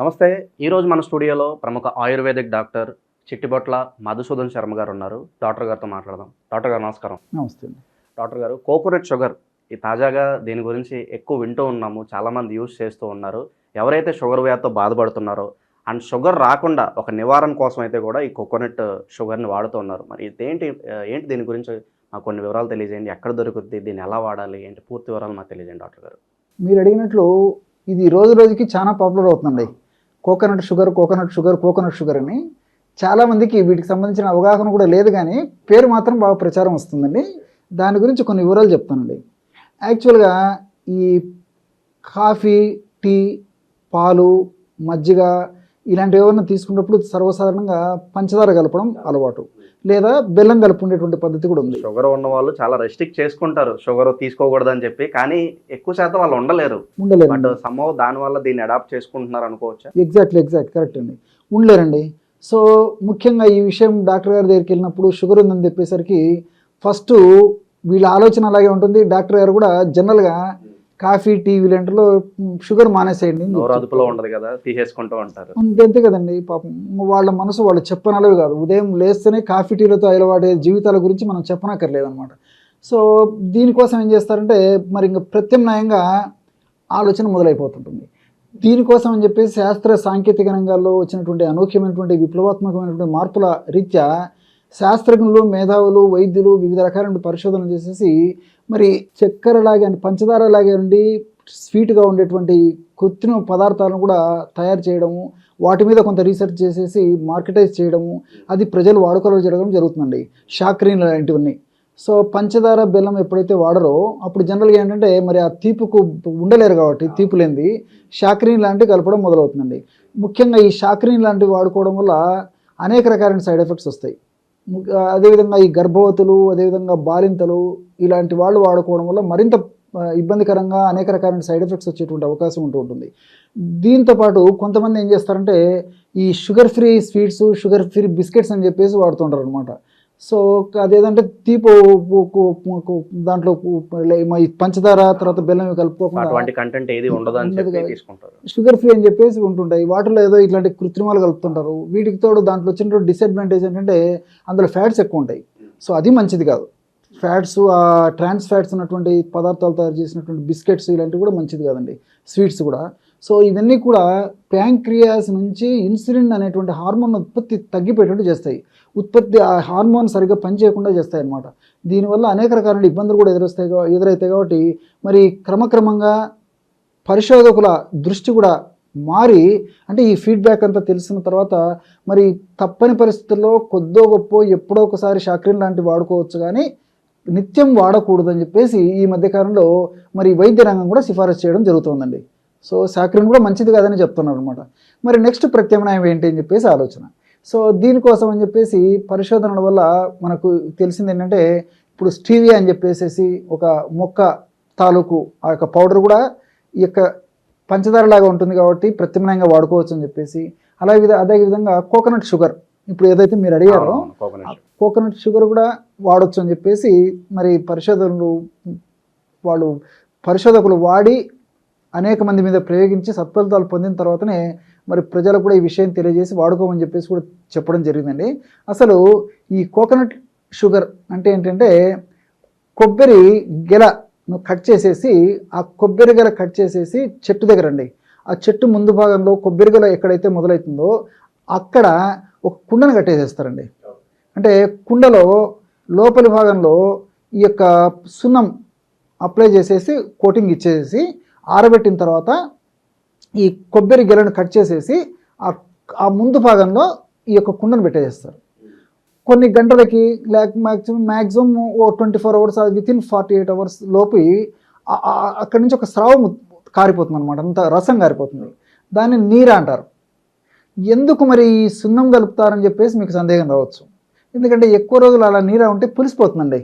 నమస్తే ఈరోజు మన స్టూడియోలో ప్రముఖ ఆయుర్వేదిక్ డాక్టర్ చిట్టిబొట్ల మధుసూదన్ శర్మ గారు ఉన్నారు. డాక్టర్ గారితో మాట్లాడదాం. డాక్టర్ గారు నమస్కారం. నమస్తే డాక్టర్ గారు కోకోనట్ షుగర్ ఈ తాజాగా దీని గురించి ఎక్కువ వింటూ ఉన్నాము చాలామంది యూజ్ చేస్తూ ఉన్నారు. ఎవరైతే షుగర్ వ్యాధితో బాధపడుతున్నారో అండ్ షుగర్ రాకుండా ఒక నివారణ కోసం అయితే కూడా ఈ కోకోనట్ షుగర్ని వాడుతూ ఉన్నారు. మరి ఇదేంటి ఏంటి దీని గురించి మాకు కొన్ని వివరాలు తెలియజేయండి? ఎక్కడ దొరుకుద్ది? దీన్ని ఎలా వాడాలి? ఏంటి పూర్తి వివరాలు మాకు తెలియజేయండి డాక్టర్ గారు. మీరు అడిగినట్లు ఇది రోజు రోజుకి చాలా పాపులర్ అవుతుందండి. Coconut sugar coconut sugar coconut sugar అని. చాలామందికి వీటికి సంబంధించిన అవగాహన కూడా లేదు కానీ పేరు మాత్రం బాగా ప్రచారం వస్తుందండి. దాని గురించి కొన్ని వివరాలు చెప్తానండి. యాక్చువల్గా ఈ కాఫీ టీ పాలు మజ్జిగ ఇలాంటివి ఏమైనా తీసుకున్నప్పుడు సర్వసాధారణంగా పంచదార కలపడం అలవాటు. లేదా బెల్లం కలుపుకునేటువంటి పద్ధతి కూడా ఉంది. షుగర్ ఉన్న వాళ్ళు చాలా రెస్ట్రిక్ట్ చేసుకుంటారు. షుగర్ తీసుకోకూడదు అని చెప్పి కానీ ఎక్కువ శాతం వాళ్ళు ఉండలేరు. బట్ ఉండలేరండి సమ్హౌ దాని వల్ల దీన్ని అడాప్ట్ చేసుకుంటున్నారు అనుకోవచ్చా? ఎగ్జాక్ట్లీ ఎగ్జాక్ట్ కరెక్ట్ అండి. ఉండలేరండి. సో ముఖ్యంగా ఈ విషయం డాక్టర్ గారి దగ్గరికి వెళ్ళినప్పుడు షుగర్ ఉందని చెప్పేసరికి ఫస్ట్ వీళ్ళ ఆలోచన అలాగే ఉంటుంది. డాక్టర్ గారు కూడా జనరల్గా కాఫీ టీ వీళ్ళంటలో షుగర్ మానేసేయండి. అదుపులో ఉండదు కదా తీసేసుకుంటూ ఉంటారు. అంతే కదండి పాపం. వాళ్ళ మనసు వాళ్ళు చెప్పనలేవి కాదు. ఉదయం లేస్తేనే కాఫీ టీలతో అలవాడే జీవితాల గురించి మనం చెప్పనక్కర్లేదు అనమాట సో దీనికోసం ఏం చేస్తారంటే మరి ఇంకా ప్రత్యామ్నాయంగా ఆలోచన మొదలైపోతుంటుంది. దీనికోసం అని చెప్పేసి శాస్త్ర సాంకేతిక రంగాల్లో వచ్చినటువంటి అనూహ్యమైనటువంటి విప్లవాత్మకమైనటువంటి మార్పుల రీత్యా శాస్త్రజ్ఞులు మేధావులు వైద్యులు వివిధ రకాలైన పరిశోధనలు చేసేసి మరి చక్కెర చక్కెరలాగే పంచదార లాగే ఉండి స్వీట్గా ఉండేటువంటి కృత్రిమ పదార్థాలను కూడా తయారు చేయడము వాటి మీద కొంత రీసెర్చ్ చేసేసి మార్కెటైజ్ చేయడము అది ప్రజలు వాడుకలో జరగడం జరుగుతుందండి. షాక్రీన్ లాంటివన్నీ. సో పంచదార బెల్లం ఎప్పుడైతే వాడరో అప్పుడు జనరల్గా ఏంటంటే మరి ఆ తీపుకు ఉండలేరు కాబట్టి తీపు లేనిది షాక్రీన్ లాంటివి కలపడం మొదలవుతుందండి. ముఖ్యంగా ఈ షాక్రీన్ లాంటివి వాడుకోవడం వల్ల అనేక రకాలైన సైడ్ ఎఫెక్ట్స్ వస్తాయి. అదేవిధంగా ఈ గర్భవతులు అదేవిధంగా బాలింతలు ఇలాంటి వాళ్ళు వాడుకోవడం వల్ల మరింత ఇబ్బందికరంగా అనేక రకాలైన సైడ్ ఎఫెక్ట్స్ వచ్చేటువంటి అవకాశం ఉంటూ ఉంటుంది. దీంతో పాటు కొంతమంది ఏం చేస్తారంటే ఈ sugar free sweets sugar free biscuits అని చెప్పేసి వాడుతుంటారు అనమాట సో అదేదంటే తీపు దాంట్లో పంచదార తర్వాత బెల్లం కలుపుకోకుండా షుగర్ ఫ్రీ అని చెప్పేసి ఉంటుంటాయి. వాటిలో ఏదో ఇట్లాంటి కృత్రిమాలు కలుపుతుంటారు. వీటికి తోడు దాంట్లో వచ్చినటువంటి డిసడ్వాంటేజ్ ఏంటంటే అందులో ఫ్యాట్స్ ఎక్కువ ఉంటాయి. సో అది మంచిది కాదు. ఫ్యాట్స్ ఆ ట్రాన్స్ ఫ్యాట్స్ ఉన్నటువంటి పదార్థాలు తయారు చేసినటువంటి బిస్కెట్స్ ఇలాంటివి కూడా మంచిది కాదండి. స్వీట్స్ కూడా. సో ఇవన్నీ కూడా ప్యాంక్రియాస్ నుంచి ఇన్సులిన్ అనేటువంటి హార్మోన్ ఉత్పత్తి తగ్గిపోయేటట్టు చేస్తాయి. ఉత్పత్తి ఆ హార్మోన్ సరిగ్గా పనిచేయకుండా చేస్తాయి అన్నమాట దీనివల్ల అనేక రకాల ఇబ్బందులు కూడా ఎదురొస్తాయి కా- ఎదురవుతాయి కాబట్టి మరి క్రమక్రమంగా పరిశోధకుల దృష్టి కూడా మారి అంటే ఈ ఫీడ్బ్యాక్ అంతా తెలిసిన తర్వాత మరి తప్పని పరిస్థితుల్లో కొద్దో గొప్ప ఎప్పుడో ఒకసారి షాక్రిన్ లాంటివి వాడుకోవచ్చు కానీ నిత్యం వాడకూడదని చెప్పేసి ఈ మధ్యకాలంలో మరి వైద్య రంగం కూడా సిఫారసు చేయడం జరుగుతుందండి. సో సాక్రిన్ కూడా మంచిది కాదని చెప్తున్నారు అనమాట మరి నెక్స్ట్ ప్రత్యామ్నాయం ఏంటి అని చెప్పేసి ఆలోచన. సో దీనికోసం అని చెప్పేసి పరిశోధనల వల్ల మనకు తెలిసింది ఏంటంటే ఇప్పుడు స్టీవియా అని చెప్పేసి ఒక మొక్క తాలూకు ఆ యొక్క పౌడర్ కూడా ఈ యొక్క పంచదార లాగా ఉంటుంది కాబట్టి ప్రత్యామ్నాయంగా వాడుకోవచ్చు అని చెప్పేసి అలాగే అదే విధంగా కోకోనట్ షుగర్. ఇప్పుడు ఏదైతే మీరు అడిగారో కోకోనట్ కోకోనట్ షుగర్ కూడా వాడొచ్చు అని చెప్పేసి మరి పరిశోధనలు వాళ్ళు పరిశోధకులు వాడి అనేక మంది మీద ప్రయోగించి సత్ఫలితాలు పొందిన తర్వాతనే మరి ప్రజలకు కూడా ఈ విషయం తెలియజేసి వాడుకోమని చెప్పేసి కూడా చెప్పడం జరిగిందండి. అసలు ఈ కోకోనట్ షుగర్ అంటే ఏంటంటే కొబ్బరి గెల కట్ చేసేసి ఆ కొబ్బరి గెల కట్ చేసేసి చెట్టు దగ్గర అండి. ఆ చెట్టు ముందు భాగంలో కొబ్బరి గెల ఎక్కడైతే మొదలవుతుందో అక్కడ ఒక కుండను కట్టేసేస్తారండి. అంటే కుండలో లోపలి భాగంలో ఈ యొక్క సున్నం అప్లై చేసేసి కోటింగ్ ఇచ్చేసి ఆరబెట్టిన తర్వాత ఈ కొబ్బరి గెలను కట్ చేసేసి ఆ ఆ ముందు భాగంలో ఈ యొక్క కుండను పెట్టేసేస్తారు. కొన్ని గంటలకి లేక మ్యాక్సిమం మ్యాక్సిమం ఓ twenty four hours within forty eight hours లోపు అక్కడి నుంచి ఒక స్రావం కారిపోతుంది అనమాట అంత రసం కారిపోతుంది. దాన్ని నీర అంటారు. ఎందుకు మరి ఈ సున్నం కలుపుతారని చెప్పేసి మీకు సందేహం రావచ్చు. ఎందుకంటే ఎక్కువ రోజులు అలా నీర ఉంటే పులిసిపోతుందండి.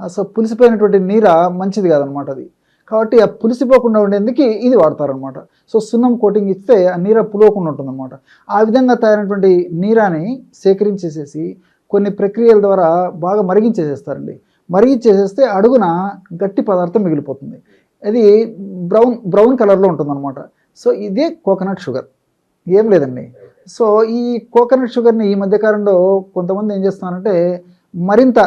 అసలు పులిసిపోయినటువంటి నీర మంచిది కాదనమాట అది. కాబట్టి ఆ పులిసిపోకుండా ఉండేందుకు ఇది వాడతారనమాట సో సున్నం కోటింగ్ ఇస్తే ఆ నీర పులవకుండా ఉంటుందన్నమాట. ఆ విధంగా తయారైనటువంటి నీరాని సేకరించేసేసి కొన్ని ప్రక్రియల ద్వారా బాగా మరిగించేసేస్తారండి. మరిగించేసేస్తే అడుగున గట్టి పదార్థం మిగిలిపోతుంది. అది బ్రౌన్ బ్రౌన్ కలర్లో ఉంటుందన్నమాట. సో ఇదే కోకోనట్ షుగర్. ఏం లేదండి. సో ఈ కోకోనట్ షుగర్ని ఈ మధ్యకాలంలో కొంతమంది ఏం చేస్తున్నారంటే మరింత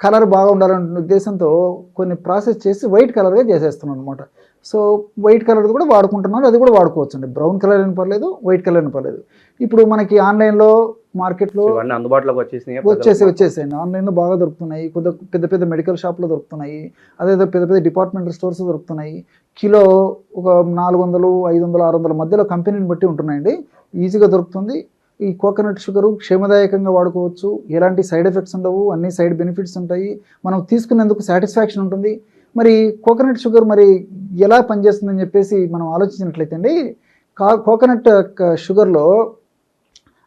కలర్ బాగా ఉండాలనే ఉద్దేశంతో కొన్ని ప్రాసెస్ చేసి వైట్ కలర్గా చేసేస్తున్నాను అనమాట సో వైట్ కలర్ కూడా వాడుకుంటున్నారు అది కూడా వాడుకోవచ్చు అండి బ్రౌన్ కలర్ అని పర్లేదు వైట్ కలర్ అని పర్లేదు. ఇప్పుడు మనకి ఆన్లైన్లో మార్కెట్లో అందుబాటులోకి వచ్చేసినాయి? వచ్చేసి వచ్చేసాయండి. ఆన్లైన్లో బాగా దొరుకుతున్నాయి. కొద్ది పెద్ద పెద్ద మెడికల్ షాప్లో దొరుకుతున్నాయి. అదేదో పెద్ద పెద్ద డిపార్ట్మెంటల్ స్టోర్స్ దొరుకుతున్నాయి. కిలో ఒక నాలుగు వందలు ఐదు వందలు ఆరు వందల మధ్యలో కంపెనీని బట్టి ఉంటున్నాయండి. ఈజీగా దొరుకుతుంది. ఈ కోకోనట్ షుగర్ క్షేమదాయకంగా వాడుకోవచ్చు. ఎలాంటి సైడ్ ఎఫెక్ట్స్ ఉండవు. అన్ని సైడ్ బెనిఫిట్స్ ఉంటాయి. మనం తీసుకునేందుకు సాటిస్ఫాక్షన్ ఉంటుంది. మరి కోకోనట్ షుగర్ మరి ఎలా పనిచేస్తుందని చెప్పేసి మనం ఆలోచించినట్లయితే అండి కా కోకోనట్ షుగర్లో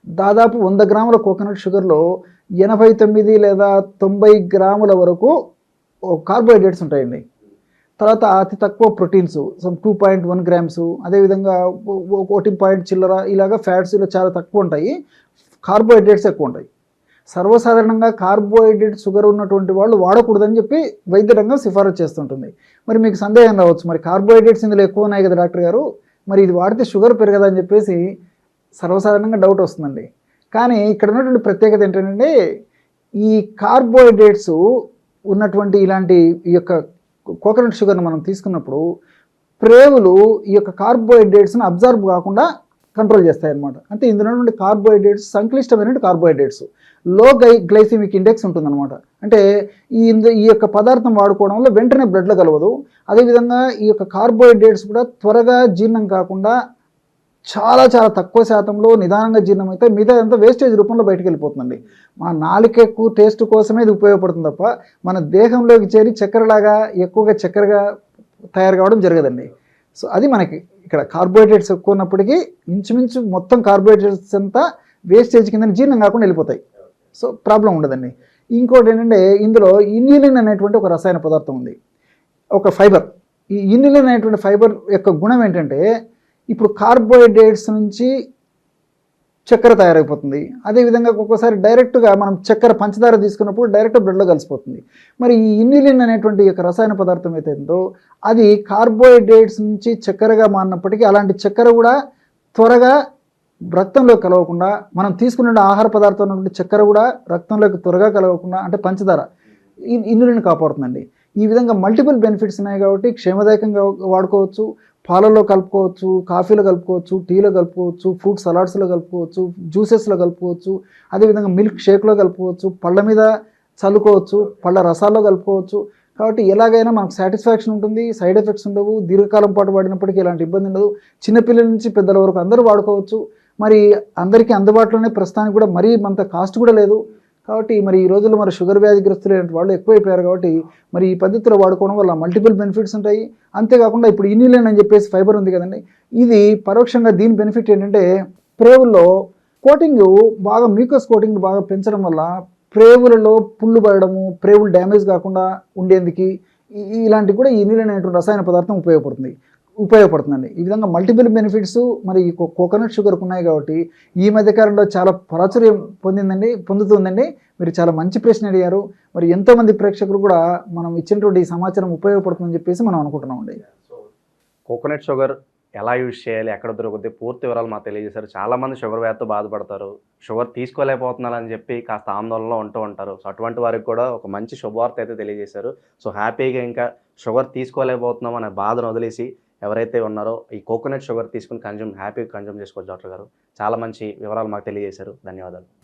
దాదాపు వంద గ్రాముల కోకోనట్ షుగర్లో ఎనభై తొమ్మిది లేదా తొంభై గ్రాముల వరకు కార్బోహైడ్రేట్స్ ఉంటాయండి. తర్వాత అతి తక్కువ proteins some two point one grams అదేవిధంగా ఒకటి పాయింట్ చిల్లర ఇలాగా ఫ్యాట్స్ ఇలా చాలా తక్కువ ఉంటాయి. కార్బోహైడ్రేట్స్ ఎక్కువ ఉంటాయి. సర్వసాధారణంగా కార్బోహైడ్రేట్ షుగర్ ఉన్నటువంటి వాళ్ళు వాడకూడదని చెప్పి వైద్య రంగం సిఫారసు చేస్తుంటుంది. మరి మీకు సందేహం రావచ్చు. మరి కార్బోహైడ్రేట్స్ ఇందులో ఎక్కువ ఉన్నాయి కదా డాక్టర్ గారు? మరి ఇది వాడితే షుగర్ పెరగదని చెప్పేసి సర్వసాధారణంగా డౌట్ వస్తుందండి. కానీ ఇక్కడ ఉన్నటువంటి ప్రత్యేకత ఏంటంటే ఈ కార్బోహైడ్రేట్స్ ఉన్నటువంటి ఇలాంటి ఈ యొక్క కోకోనట్ షుగర్ని మనం తీసుకున్నప్పుడు ప్రేవులు ఈ యొక్క కార్బోహైడ్రేట్స్ని అబ్జర్వ్ కాకుండా కంట్రోల్ చేస్తాయి అన్నమాట అంటే ఇందులో నుండి కార్బోహైడ్రేట్స్ సంక్లిష్టమైన కార్బోహైడ్రేట్స్లో గై గ్లైసిమిక్ ఇండెక్స్ ఉంటుందన్నమాట. అంటే ఈ ఈ యొక్క పదార్థం వాడుకోవడం వల్ల వెంటనే బ్లడ్లో కలవదు. అదేవిధంగా ఈ యొక్క కార్బోహైడ్రేట్స్ కూడా త్వరగా జీర్ణం కాకుండా చాలా చాలా తక్కువ శాతంలో నిదానంగా జీర్ణం అయితే మిగతా అంతా వేస్టేజ్ రూపంలో బయటకు వెళ్ళిపోతుందండి. మా నాలుకెక్కు టేస్ట్ కోసమే ఇది ఉపయోగపడుతుంది తప్ప మన దేహంలోకి చేరి చక్కెరలాగా ఎక్కువగా చక్కెరగా తయారు కావడం జరగదండి. సో అది మనకి ఇక్కడ కార్బోహైడ్రేట్స్ ఎక్కువ ఉన్నప్పటికీ ఇంచుమించు మొత్తం కార్బోహైడ్రేట్స్ అంతా వేస్టేజ్ కింద జీర్ణం కాకుండా వెళ్ళిపోతాయి. సో ప్రాబ్లం ఉండదండి. ఇంకోటి ఏంటంటే ఇందులో ఇన్యులిన్ అనేటువంటి ఒక రసాయన పదార్థం ఉంది. ఒక ఫైబర్ ఈ ఇన్యులిన్ అనేటువంటి ఫైబర్ యొక్క గుణం ఏంటంటే ఇప్పుడు కార్బోహైడ్రేట్స్ నుంచి చక్కెర తయారైపోతుంది. అదేవిధంగా ఒక్కొక్కసారి డైరెక్ట్గా మనం చక్కెర పంచదార తీసుకున్నప్పుడు డైరెక్ట్ బ్లడ్లో కలిసిపోతుంది. మరి ఈ ఇన్యులిన్ అనేటువంటి యొక్క రసాయన పదార్థం అయితే ఉందో అది కార్బోహైడ్రేట్స్ నుంచి చక్కెరగా మారినప్పటికీ అలాంటి చక్కెర కూడా త్వరగా రక్తంలో కలవకుండా మనం తీసుకున్న ఆహార పదార్థం ఉన్నటువంటి చక్కెర కూడా రక్తంలోకి త్వరగా కలవకుండా అంటే పంచదార ఇన్యులిన్ కాపాడుతుందండి. ఈ విధంగా మల్టిపుల్ బెనిఫిట్స్ ఉన్నాయి కాబట్టి క్షేమదాయకంగా వాడుకోవచ్చు. పాలల్లో కలుపుకోవచ్చు కాఫీలో కలుపుకోవచ్చు టీలో కలుపుకోవచ్చు ఫ్రూట్ సలాడ్స్లో కలుపుకోవచ్చు జ్యూసెస్లో కలుపుకోవచ్చు అదేవిధంగా మిల్క్ షేక్లో కలుపుకోవచ్చు పళ్ళ మీద చల్లుకోవచ్చు పళ్ళ రసాల్లో కలుపుకోవచ్చు. కాబట్టి ఎలాగైనా మనకు సాటిస్ఫాక్షన్ ఉంటుంది సైడ్ ఎఫెక్ట్స్ ఉండవు దీర్ఘకాలం పాటు వాడినప్పటికీ ఎలాంటి ఇబ్బంది ఉండదు. చిన్నపిల్లల నుంచి పెద్దల వరకు అందరూ వాడుకోవచ్చు. మరి అందరికీ అందుబాటులోనే ప్రస్తుతానికి కూడా మరీ అంత కాస్ట్ కూడా లేదు. కాబట్టి మరి ఈ రోజుల్లో మరి షుగర్ వ్యాధిగ్రస్తులైన వాళ్ళు ఎక్కువైపోయారు కాబట్టి మరి ఈ పద్ధతిలో వాడుకోవడం వల్ల మల్టిపుల్ బెనిఫిట్స్ ఉంటాయి. అంతేకాకుండా ఇప్పుడు ఇన్యులిన్ అని చెప్పేసి ఫైబర్ ఉంది కదండి. ఇది పరోక్షంగా దీని బెనిఫిట్ ఏంటంటే ప్రేవుల్లో కోటింగ్ బాగా మ్యూకస్ కోటింగ్ బాగా పెంచడం వల్ల ప్రేవులలో పుళ్ళు పడడము ప్రేవులు డ్యామేజ్ కాకుండా ఉండేందుకు ఈ- ఇలాంటివి కూడా ఈ ఇన్యులిన్ అనేటువంటి రసాయన పదార్థం ఉపయోగపడుతుంది. ఉపయోగపడుతుందండి. ఈ విధంగా మల్టిపుల్ బెనిఫిట్స్ మరి ఈ కో- కోకోనట్ షుగర్ ఉన్నాయి కాబట్టి ఈ మధ్యకాలంలో చాలా ప్రాచుర్యం పొందిందండి పొందుతుందండి. మీరు చాలా మంచి ప్రశ్న అడిగారు. మరి ఎంతోమంది ప్రేక్షకులు కూడా మనం ఇచ్చినటువంటి ఈ సమాచారం ఉపయోగపడుతుందని చెప్పేసి మనం అనుకుంటున్నామండి. కోకోనట్ షుగర్ ఎలా యూజ్ చేయాలి ఎక్కడ దొరుకుతుంది పూర్తి వివరాలు మాకు తెలియజేశారు. చాలా మంది షుగర్ వ్యాధితో బాధపడతారు. షుగర్ తీసుకోలేకపోతున్నారని చెప్పి కాస్త ఆందోళనలో ఉంటూ ఉంటారు. సో అటువంటి వారికి కూడా ఒక మంచి శుభవార్త అయితే తెలియజేశారు. సో హ్యాపీగా ఇంకా షుగర్ తీసుకోలేకపోతున్నాం అనే బాధను వదిలేసి ఎవరైతే ఉన్నారో ఈ కోకోనట్ షుగర్ తీసుకుని కన్జ్యూమ్ హ్యాపీగా కన్జ్యూమ్ చేసుకోవచ్చు డాక్టర్ గారు. చాలా మంచి వివరాలు మాకు తెలియజేశారు. ధన్యవాదాలు.